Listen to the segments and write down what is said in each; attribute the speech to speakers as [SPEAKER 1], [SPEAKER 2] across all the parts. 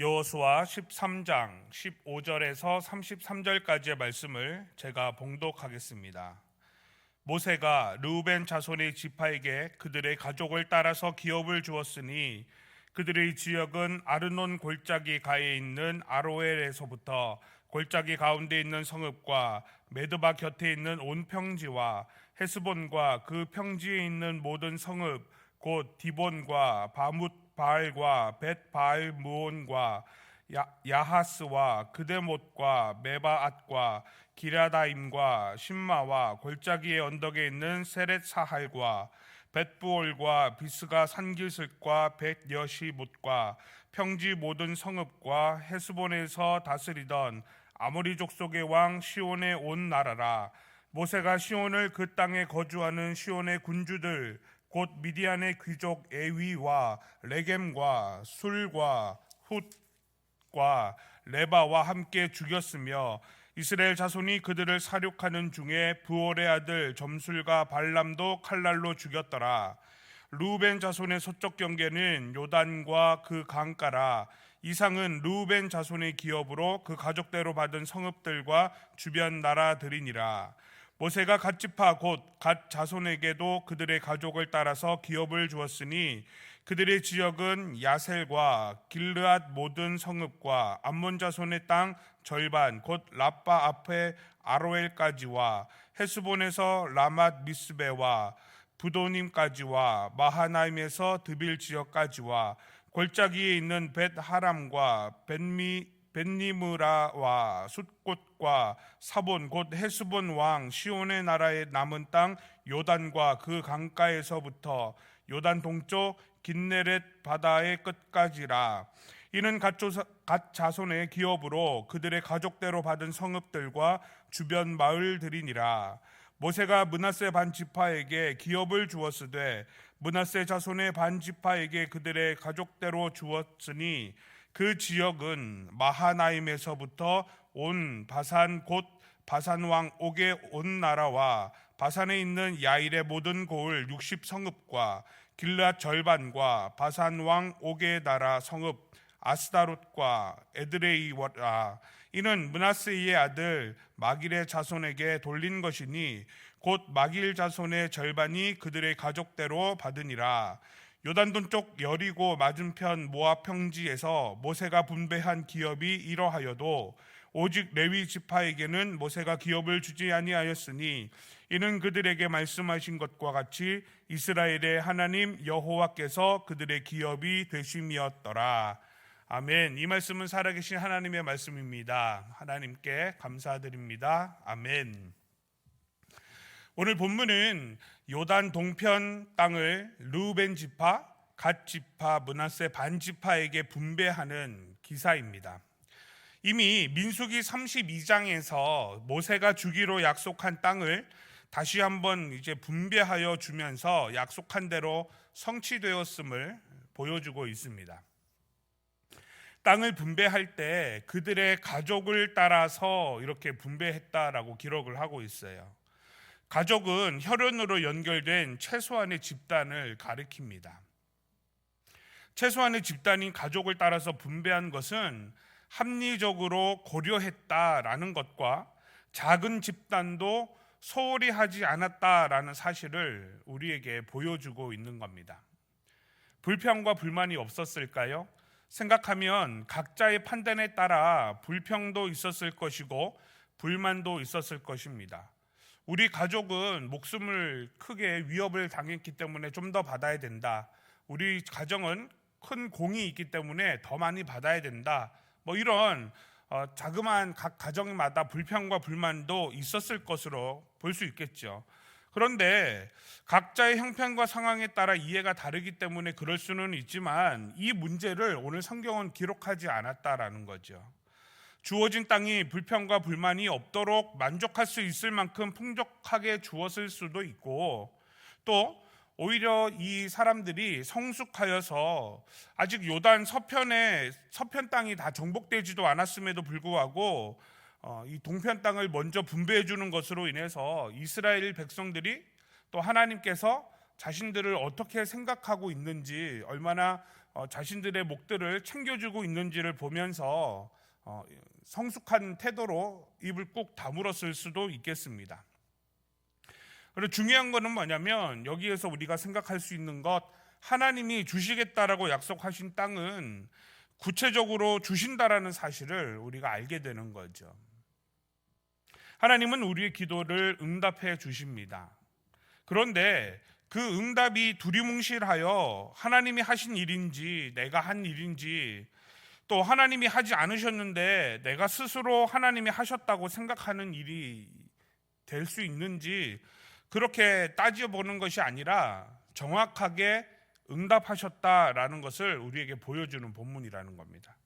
[SPEAKER 1] 여호수아 13장 15절에서 33절까지의 말씀을 제가 봉독하겠습니다. 모세가 르우벤 자손의 지파에게 그들의 가족을 따라서 기업을 주었으니 그들의 지역은 아르논 골짜기 가에 있는 아로엘에서부터 골짜기 가운데 있는 성읍과 메드바 곁에 있는 온 평지와 헤스본과 그 평지에 있는 모든 성읍 곧 디본과 바뭇 바알과 벳 바알 무온과 야, 야하스와 그데못과 메바앗과 기라다임과 신마와 골짜기의 언덕에 있는 세렛 사할과 벳부올과 비스가 산기슭과 벳 여시못과 평지 모든 성읍과 헤스본에서 다스리던 아모리 족속의 왕 시온의 온 나라라. 모세가 시온을 그 땅에 거주하는 시온의 군주들 곧 미디안의 귀족 에위와 레겜과 술과 훗과 레바와 함께 죽였으며 이스라엘 자손이 그들을 사륙하는 중에 부올의 아들 점술과 발람도 칼날로 죽였더라. 루벤 자손의 서쪽 경계는 요단과 그 강가라. 이상은 루벤 자손의 기업으로 그 가족대로 받은 성읍들과 주변 나라들이니라. 모세가 갓 지파 곧 갓 자손에게도 그들의 가족을 따라서 기업을 주었으니 그들의 지역은 야셀과 길르앗 모든 성읍과 암몬 자손의 땅 절반 곧 라빠 앞에 아로엘까지와 헤스본에서 라맛 미스베와 부도님까지와 마하나임에서 드빌 지역까지와 골짜기에 있는 벳 하람과 벤미 벤니무라와 숫꽃과 사본 곧 헤스본 왕 시온의 나라의 남은 땅 요단과 그 강가에서부터 요단 동쪽 긴네렛 바다의 끝까지라. 이는 갓, 자손의 기업으로 그들의 가족대로 받은 성읍들과 주변 마을들이니라. 모세가 문하세 반 지파에게 기업을 주었으되 문하세 자손의 반 지파에게 그들의 가족대로 주었으니 그 지역은 마하나임에서부터 온 바산 곧 바산 왕 옥의 온 나라와 바산에 있는 야일의 모든 고을 60 성읍과 길앗 절반과 바산 왕 옥의 나라 성읍 아스다롯과 에드레이워라. 이는 문하세의 아들 마길의 자손에게 돌린 것이니 곧 마길 자손의 절반이 그들의 가족대로 받으니라 요단돈 쪽 여리고 맞은편 모압 평지에서 모세가 분배한 기업이 이러하여도 오직 레위 지파에게는 모세가 기업을 주지 아니하였으니 이는 그들에게 말씀하신 것과 같이 이스라엘의 하나님 여호와께서 그들의 기업이 되심이었더라. 아멘. 이 말씀은 살아계신 하나님의 말씀입니다. 하나님께 감사드립니다. 아멘. 오늘 본문은 요단 동편 땅을 루벤 지파, 갓 지파, 문하세 반 지파에게 분배하는 기사입니다. 이미 민수기 32장에서 모세가 주기로 약속한 땅을 다시 한번 이제 분배하여 주면서 약속한 대로 성취되었음을 보여주고 있습니다. 땅을 분배할 때 그들의 가족을 따라서 이렇게 분배했다라고 기록을 하고 있어요. 가족은 혈연으로 연결된 최소한의 집단을 가리킵니다. 최소한의 집단인 가족을 따라서 분배한 것은 합리적으로 고려했다라는 것과 작은 집단도 소홀히 하지 않았다라는 사실을 우리에게 보여주고 있는 겁니다. 불평과 불만이 없었을까요? 생각하면 각자의 판단에 따라 불평도 있었을 것이고 불만도 있었을 것입니다. 우리 가족은 목숨을 크게 위협을 당했기 때문에 좀 더 받아야 된다. 우리 가정은 큰 공이 있기 때문에 더 많이 받아야 된다. 뭐 이런 어, 자그마한 각 가정마다 불평과 불만도 있었을 것으로 볼 수 있겠죠. 그런데 각자의 형편과 상황에 따라 이해가 다르기 때문에 그럴 수는 있지만 이 문제를 오늘 성경은 기록하지 않았다라는 거죠. 주어진 땅이 불평과 불만이 없도록 만족할 수 있을 만큼 풍족하게 주었을 수도 있고 또 오히려 이 사람들이 성숙하여서 아직 요단 서편에 서편 땅이 다 정복되지도 않았음에도 불구하고 어, 이 동편 땅을 먼저 분배해 주는 것으로 인해서 이스라엘 백성들이 또 하나님께서 자신들을 어떻게 생각하고 있는지 얼마나 어, 자신들의 목들을 챙겨주고 있는지를 보면서 어, 성숙한 태도로 입을 꾹 다물었을 수도 있겠습니다. 그리고 중요한 것은 뭐냐면 여기에서 우리가 생각할 수 있는 것 하나님이 주시겠다라고 약속하신 땅은 구체적으로 주신다라는 사실을 우리가 알게 되는 거죠. 하나님은 우리의 기도를 응답해 주십니다. 그런데 그 응답이 두리뭉실하여 하나님이 하신 일인지 내가 한 일인지 또 하나님이 하지 않으셨는데 내가 스스로 하나님이 하셨다고 생각하는 일이 될 수 있는지 그렇게 따져보는 것이 아니라 정확하게 응답하셨다라는 것을 우리에게 보여주는 본문이라는 겁니다.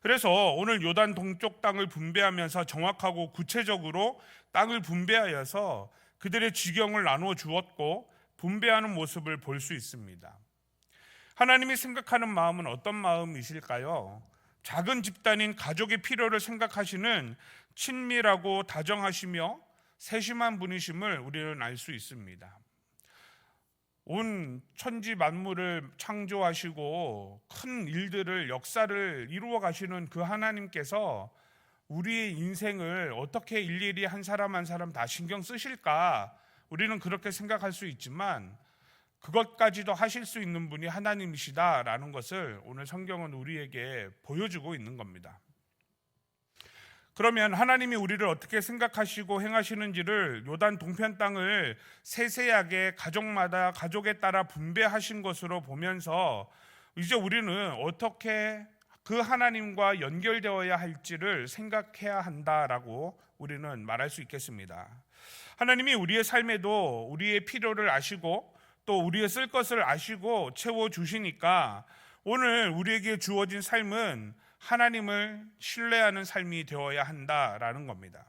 [SPEAKER 1] 그래서 오늘 요단 동쪽 땅을 분배하면서 정확하고 구체적으로 땅을 분배하여서 그들의 지경을 나누어 주었고 분배하는 모습을 볼 수 있습니다. 하나님이 생각하는 마음은 어떤 마음이실까요? 작은 집단인 가족의 필요를 생각하시는 친밀하고 다정하시며 세심한 분이심을 우리는 알 수 있습니다. 온 천지 만물을 창조하시고 큰 일들을 역사를 이루어 가시는 그 하나님께서 우리의 인생을 어떻게 일일이 한 사람 한 사람 다 신경 쓰실까? 우리는 그렇게 생각할 수 있지만 그것까지도 하실 수 있는 분이 하나님이시다라는 것을 오늘 성경은 우리에게 보여주고 있는 겁니다. 그러면 하나님이 우리를 어떻게 생각하시고 행하시는지를 요단 동편 땅을 세세하게 가족마다 가족에 따라 분배하신 것으로 보면서 이제 우리는 어떻게 그 하나님과 연결되어야 할지를 생각해야 한다라고 우리는 말할 수 있겠습니다. 하나님이 우리의 삶에도 우리의 필요를 아시고 또 우리의 쓸 것을 아시고 채워 주시니까 오늘 우리에게 주어진 삶은 하나님을 신뢰하는 삶이 되어야 한다라는 겁니다.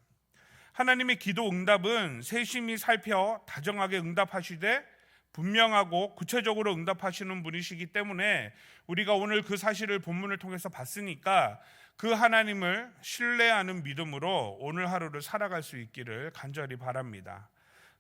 [SPEAKER 1] 하나님의 기도 응답은 세심히 살펴 다정하게 응답하시되 분명하고 구체적으로 응답하시는 분이시기 때문에 우리가 오늘 그 사실을 본문을 통해서 봤으니까 그 하나님을 신뢰하는 믿음으로 오늘 하루를 살아갈 수 있기를 간절히 바랍니다.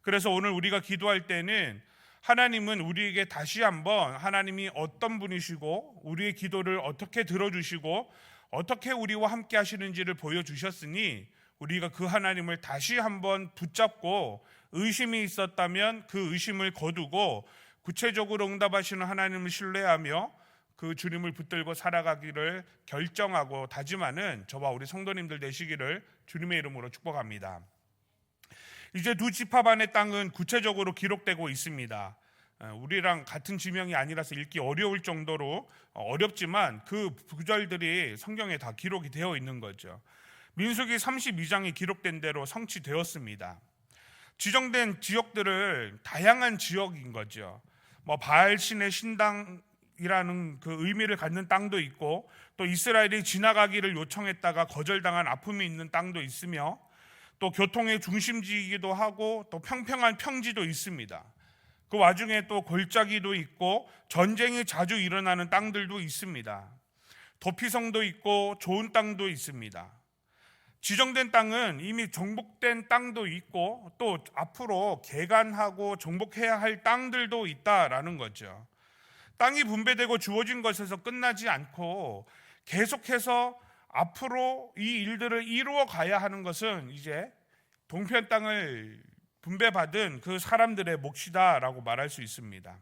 [SPEAKER 1] 그래서 오늘 우리가 기도할 때는 하나님은 우리에게 다시 한번 하나님이 어떤 분이시고 우리의 기도를 어떻게 들어주시고 어떻게 우리와 함께 하시는지를 보여주셨으니 우리가 그 하나님을 다시 한번 붙잡고 의심이 있었다면 그 의심을 거두고 구체적으로 응답하시는 하나님을 신뢰하며 그 주님을 붙들고 살아가기를 결정하고 다짐하는 저와 우리 성도님들 되시기를 주님의 이름으로 축복합니다. 이제 두 지파 반의 땅은 구체적으로 기록되고 있습니다. 우리랑 같은 지명이 아니라서 읽기 어려울 정도로 어렵지만 그 구절들이 성경에 다 기록이 되어 있는 거죠. 민수기 32장에 기록된 대로 성취되었습니다. 지정된 지역들을 다양한 지역인 거죠. 뭐 바알 신의 신당이라는 그 의미를 갖는 땅도 있고 또 이스라엘이 지나가기를 요청했다가 거절당한 아픔이 있는 땅도 있으며 또 교통의 중심지이기도 하고 또 평평한 평지도 있습니다. 그 와중에 또 골짜기도 있고 전쟁이 자주 일어나는 땅들도 있습니다. 도피성도 있고 좋은 땅도 있습니다. 지정된 땅은 이미 정복된 땅도 있고 또 앞으로 개간하고 정복해야 할 땅들도 있다라는 거죠. 땅이 분배되고 주어진 것에서 끝나지 않고 계속해서 앞으로 이 일들을 이루어 가야 하는 것은 이제 동편 땅을 분배받은 그 사람들의 몫이다라고 말할 수 있습니다.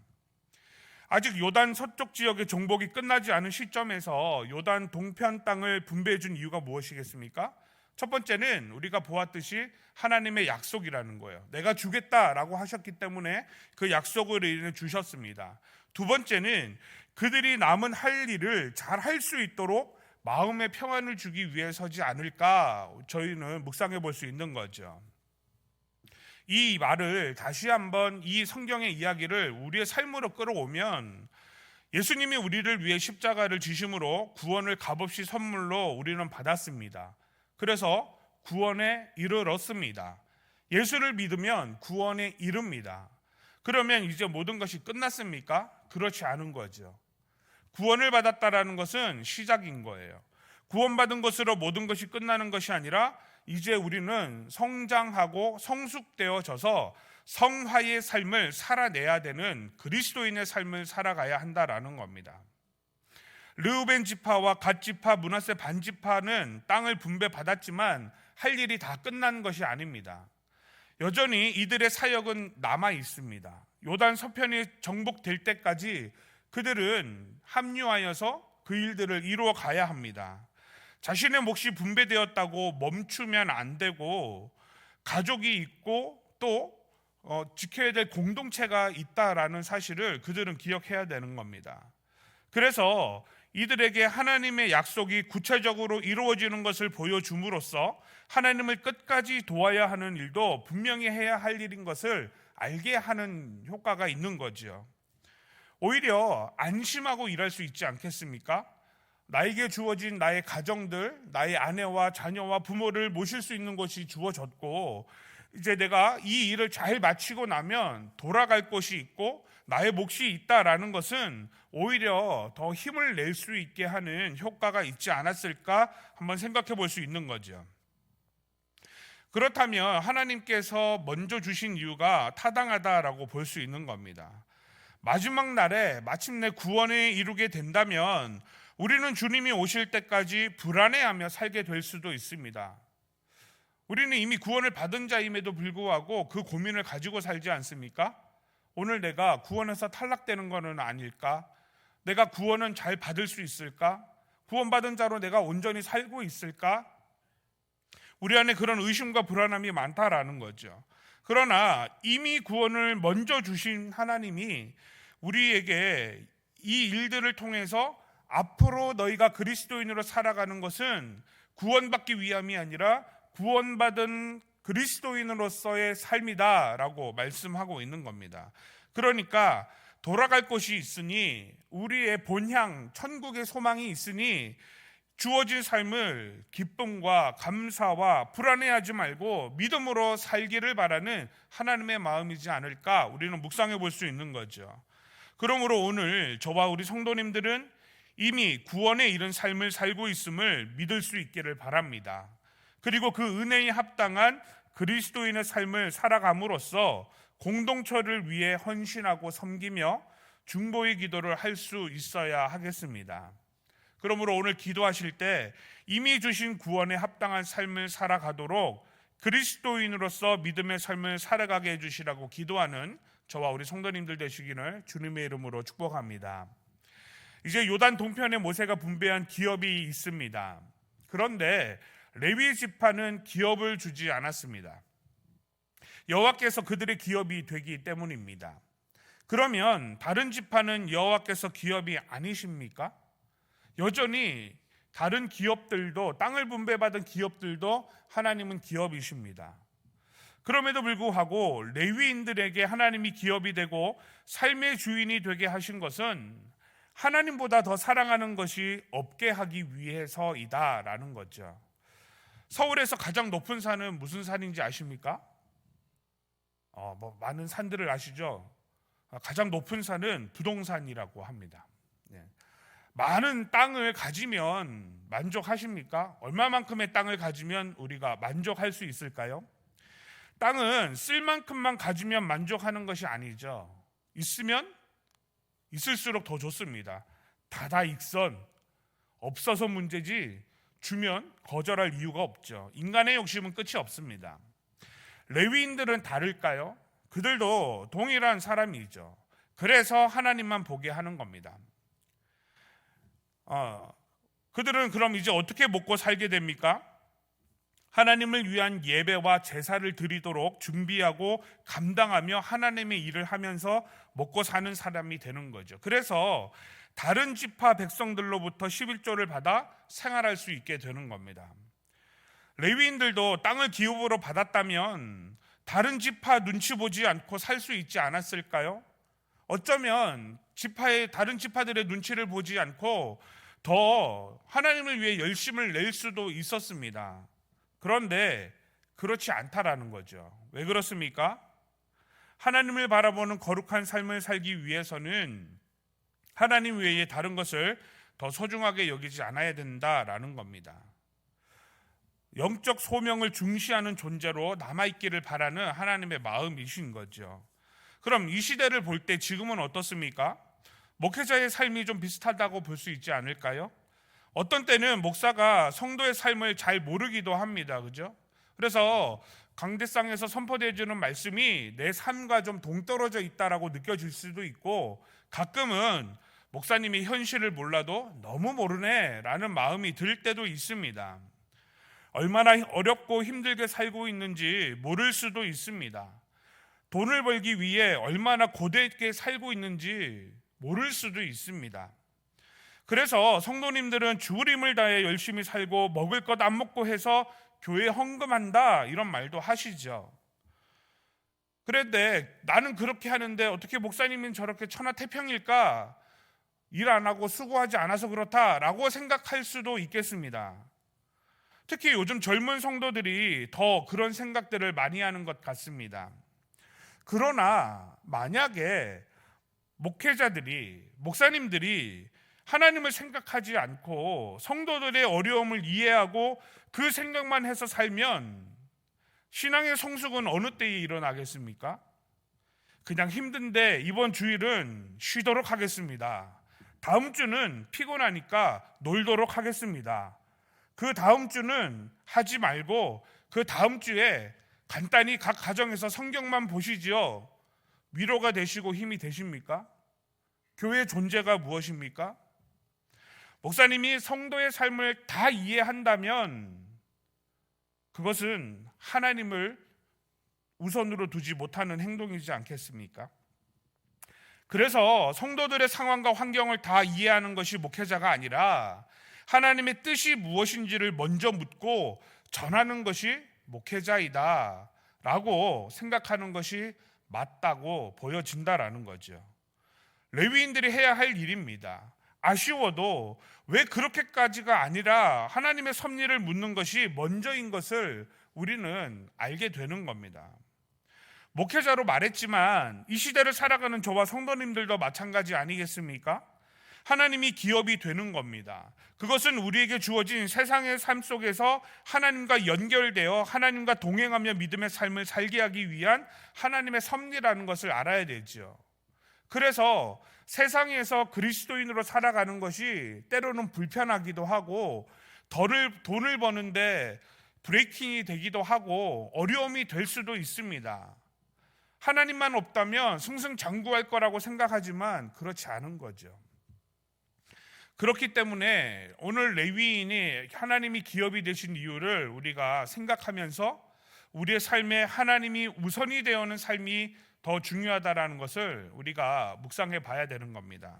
[SPEAKER 1] 아직 요단 서쪽 지역의 정복이 끝나지 않은 시점에서 요단 동편 땅을 분배해 준 이유가 무엇이겠습니까? 첫 번째는 우리가 보았듯이 하나님의 약속이라는 거예요. 내가 주겠다라고 하셨기 때문에 그 약속을 인해 주셨습니다. 두 번째는 그들이 남은 할 일을 잘 할 수 있도록 마음의 평안을 주기 위해서지 않을까 저희는 묵상해 볼 수 있는 거죠. 이 말을 다시 한번 이 성경의 이야기를 우리의 삶으로 끌어오면 예수님이 우리를 위해 십자가를 지심으로 구원을 값없이 선물로 우리는 받았습니다. 그래서 구원에 이르렀습니다. 예수를 믿으면 구원에 이릅니다. 그러면 이제 모든 것이 끝났습니까? 그렇지 않은 거죠. 구원을 받았다라는 것은 시작인 거예요. 구원받은 것으로 모든 것이 끝나는 것이 아니라 이제 우리는 성장하고 성숙되어져서 성화의 삶을 살아내야 되는 그리스도인의 삶을 살아가야 한다라는 겁니다. 르우벤 지파와 갓 지파, 문하세 반 지파는 땅을 분배받았지만 할 일이 다 끝난 것이 아닙니다. 여전히 이들의 사역은 남아 있습니다. 요단 서편이 정복될 때까지 그들은 합류하여서 그 일들을 이루어 가야 합니다. 자신의 몫이 분배되었다고 멈추면 안 되고 가족이 있고 또 어, 지켜야 될 공동체가 있다라는 사실을 그들은 기억해야 되는 겁니다. 그래서 이들에게 하나님의 약속이 구체적으로 이루어지는 것을 보여줌으로써 하나님을 끝까지 도와야 하는 일도 분명히 해야 할 일인 것을 알게 하는 효과가 있는 거죠. 오히려 안심하고 일할 수 있지 않겠습니까? 나에게 주어진 나의 가정들, 나의 아내와 자녀와 부모를 모실 수 있는 곳이 주어졌고, 이제 내가 이 일을 잘 마치고 나면 돌아갈 곳이 있고, 나의 몫이 있다라는 것은 오히려 더 힘을 낼 수 있게 하는 효과가 있지 않았을까 한번 생각해 볼 수 있는 거죠. 그렇다면 하나님께서 먼저 주신 이유가 타당하다라고 볼 수 있는 겁니다. 마지막 날에 마침내 구원에 이루게 된다면 우리는 주님이 오실 때까지 불안해하며 살게 될 수도 있습니다. 우리는 이미 구원을 받은 자임에도 불구하고 그 고민을 가지고 살지 않습니까? 오늘 내가 구원에서 탈락되는 것은 아닐까? 내가 구원은 잘 받을 수 있을까? 구원받은 자로 내가 온전히 살고 있을까? 우리 안에 그런 의심과 불안함이 많다라는 거죠. 그러나 이미 구원을 먼저 주신 하나님이 우리에게 이 일들을 통해서 앞으로 너희가 그리스도인으로 살아가는 것은 구원받기 위함이 아니라 구원받은 그리스도인으로서의 삶이다라고 말씀하고 있는 겁니다. 그러니까 돌아갈 곳이 있으니 우리의 본향 천국의 소망이 있으니 주어진 삶을 기쁨과 감사와 불안해하지 말고 믿음으로 살기를 바라는 하나님의 마음이지 않을까 우리는 묵상해 볼 수 있는 거죠. 그러므로 오늘 저와 우리 성도님들은 이미 구원에 이른 삶을 살고 있음을 믿을 수 있기를 바랍니다. 그리고 그 은혜에 합당한 그리스도인의 삶을 살아감으로써 공동체를 위해 헌신하고 섬기며 중보의 기도를 할 수 있어야 하겠습니다. 그러므로 오늘 기도하실 때 이미 주신 구원에 합당한 삶을 살아가도록 그리스도인으로서 믿음의 삶을 살아가게 해주시라고 기도하는 저와 우리 성도님들 되시기를 주님의 이름으로 축복합니다. 이제 요단 동편에 모세가 분배한 기업이 있습니다. 그런데 레위 지파는 기업을 주지 않았습니다. 여호와께서 그들의 기업이 되기 때문입니다. 그러면 다른 지파는 여호와께서 기업이 아니십니까? 여전히 다른 기업들도 땅을 분배받은 기업들도 하나님은 기업이십니다. 그럼에도 불구하고 레위인들에게 하나님이 기업이 되고 삶의 주인이 되게 하신 것은 하나님보다 더 사랑하는 것이 없게 하기 위해서이다라는 거죠. 서울에서 가장 높은 산은 무슨 산인지 아십니까? 어, 뭐 많은 산들을 아시죠? 가장 높은 산은 부동산이라고 합니다. 네. 많은 땅을 가지면 만족하십니까? 얼마만큼의 땅을 가지면 우리가 만족할 수 있을까요? 땅은 쓸 만큼만 가지면 만족하는 것이 아니죠. 있으면 있을수록 더 좋습니다. 다다익선 없어서 문제지 주면 거절할 이유가 없죠. 인간의 욕심은 끝이 없습니다. 레위인들은 다를까요? 그들도 동일한 사람이죠. 그래서 하나님만 보게 하는 겁니다. 어, 그들은 그럼 이제 어떻게 먹고 살게 됩니까? 하나님을 위한 예배와 제사를 드리도록 준비하고 감당하며 하나님의 일을 하면서 먹고 사는 사람이 되는 거죠. 그래서 다른 지파 백성들로부터 11조를 받아 생활할 수 있게 되는 겁니다. 레위인들도 땅을 기업으로 받았다면 다른 지파 눈치 보지 않고 살 수 있지 않았을까요? 어쩌면 지파의 다른 지파들의 눈치를 보지 않고 더 하나님을 위해 열심을 낼 수도 있었습니다. 그런데 그렇지 않다라는 거죠. 왜 그렇습니까? 하나님을 바라보는 거룩한 삶을 살기 위해서는 하나님 외에 다른 것을 더 소중하게 여기지 않아야 된다라는 겁니다. 영적 소명을 중시하는 존재로 남아있기를 바라는 하나님의 마음이신 거죠. 그럼 이 시대를 볼 때 지금은 어떻습니까? 목회자의 삶이 좀 비슷하다고 볼 수 있지 않을까요? 어떤 때는 목사가 성도의 삶을 잘 모르기도 합니다. 그죠? 그래서 강대상에서 선포되어지는 말씀이 내 삶과 좀 동떨어져 있다라고 느껴질 수도 있고 가끔은 목사님이 현실을 몰라도 너무 모르네라는 마음이 들 때도 있습니다. 얼마나 어렵고 힘들게 살고 있는지 모를 수도 있습니다. 돈을 벌기 위해 얼마나 고되게 살고 있는지 모를 수도 있습니다. 그래서 성도님들은 주을 힘을 다해 열심히 살고 먹을 것 안 먹고 해서 교회 헌금한다 이런 말도 하시죠. 그런데 나는 그렇게 하는데 어떻게 목사님은 저렇게 천하태평일까? 일 안 하고 수고하지 않아서 그렇다라고 생각할 수도 있겠습니다. 특히 요즘 젊은 성도들이 더 그런 생각들을 많이 하는 것 같습니다. 그러나 만약에 목회자들이 목사님들이 하나님을 생각하지 않고 성도들의 어려움을 이해하고 그 생각만 해서 살면 신앙의 성숙은 어느 때에 일어나겠습니까? 그냥 힘든데 이번 주일은 쉬도록 하겠습니다. 다음 주는 피곤하니까 놀도록 하겠습니다. 그 다음 주는 하지 말고 그 다음 주에 간단히 각 가정에서 성경만 보시지요. 위로가 되시고 힘이 되십니까? 교회 존재가 무엇입니까? 목사님이 성도의 삶을 다 이해한다면 그것은 하나님을 우선으로 두지 못하는 행동이지 않겠습니까? 그래서 성도들의 상황과 환경을 다 이해하는 것이 목회자가 아니라 하나님의 뜻이 무엇인지를 먼저 묻고 전하는 것이 목회자이다 라고 생각하는 것이 맞다고 보여진다라는 거죠. 레위인들이 해야 할 일입니다. 아쉬워도 왜 그렇게까지가 아니라 하나님의 섭리를 묻는 것이 먼저인 것을 우리는 알게 되는 겁니다. 목회자로 말했지만 이 시대를 살아가는 저와 성도님들도 마찬가지 아니겠습니까? 하나님이 기업이 되는 겁니다. 그것은 우리에게 주어진 세상의 삶 속에서 하나님과 연결되어 하나님과 동행하며 믿음의 삶을 살게 하기 위한 하나님의 섭리라는 것을 알아야 되죠. 그래서 세상에서 그리스도인으로 살아가는 것이 때로는 불편하기도 하고 덜을 돈을 버는데 브레이킹이 되기도 하고 어려움이 될 수도 있습니다. 하나님만 없다면 승승장구할 거라고 생각하지만 그렇지 않은 거죠. 그렇기 때문에 오늘 레위인이 하나님이 기업이 되신 이유를 우리가 생각하면서 우리의 삶에 하나님이 우선이 되어는 삶이 더 중요하다라는 것을 우리가 묵상해 봐야 되는 겁니다.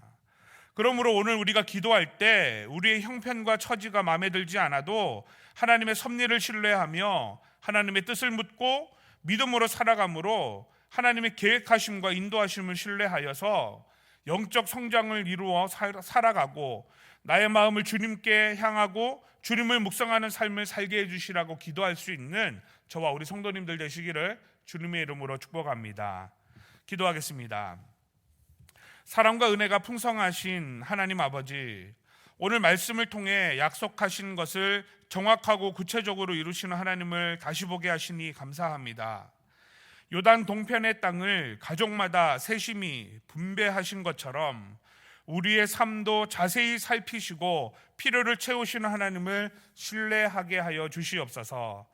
[SPEAKER 1] 그러므로 오늘 우리가 기도할 때 우리의 형편과 처지가 마음에 들지 않아도 하나님의 섭리를 신뢰하며 하나님의 뜻을 묻고 믿음으로 살아감으로 하나님의 계획하심과 인도하심을 신뢰하여서 영적 성장을 이루어 살아가고 나의 마음을 주님께 향하고 주님을 묵상하는 삶을 살게 해주시라고 기도할 수 있는 저와 우리 성도님들 되시기를 주님의 이름으로 축복합니다. 기도하겠습니다. 사랑과 은혜가 풍성하신 하나님 아버지, 오늘 말씀을 통해 약속하신 것을 정확하고 구체적으로 이루시는 하나님을 다시 보게 하시니 감사합니다. 요단 동편의 땅을 가족마다 세심히 분배하신 것처럼 우리의 삶도 자세히 살피시고 필요를 채우시는 하나님을 신뢰하게 하여 주시옵소서.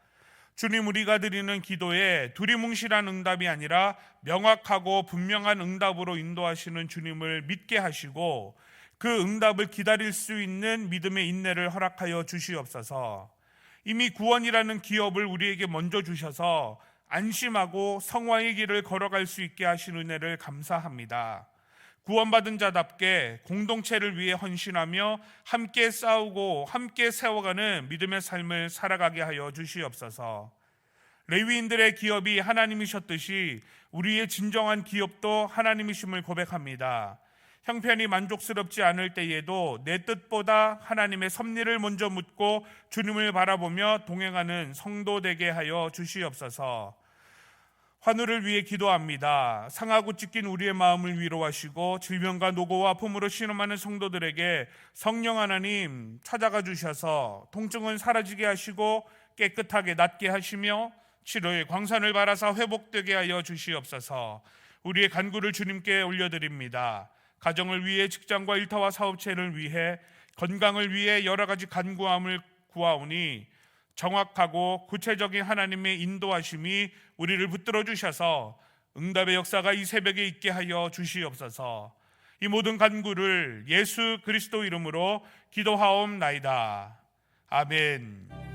[SPEAKER 1] 주님 우리가 드리는 기도에 두리뭉실한 응답이 아니라 명확하고 분명한 응답으로 인도하시는 주님을 믿게 하시고 그 응답을 기다릴 수 있는 믿음의 인내를 허락하여 주시옵소서. 이미 구원이라는 기업을 우리에게 먼저 주셔서 안심하고 성화의 길을 걸어갈 수 있게 하신 은혜를 감사합니다. 구원받은 자답게 공동체를 위해 헌신하며 함께 싸우고 함께 세워가는 믿음의 삶을 살아가게 하여 주시옵소서. 레위인들의 기업이 하나님이셨듯이 우리의 진정한 기업도 하나님이심을 고백합니다. 형편이 만족스럽지 않을 때에도 내 뜻보다 하나님의 섭리를 먼저 묻고 주님을 바라보며 동행하는 성도 되게 하여 주시옵소서. 환우를 위해 기도합니다. 상하고 찢긴 우리의 마음을 위로하시고 질병과 노고와 아픔으로 신음하는 성도들에게 성령 하나님 찾아가 주셔서 통증은 사라지게 하시고 깨끗하게 낫게 하시며 치료의 광산을 바라사 회복되게 하여 주시옵소서. 우리의 간구를 주님께 올려드립니다. 가정을 위해 직장과 일터와 사업체를 위해 건강을 위해 여러 가지 간구함을 구하오니 정확하고 구체적인 하나님의 인도하심이 우리를 붙들어 주셔서 응답의 역사가 이 새벽에 있게 하여 주시옵소서. 이 모든 간구를 예수 그리스도 이름으로 기도하옵나이다. 아멘.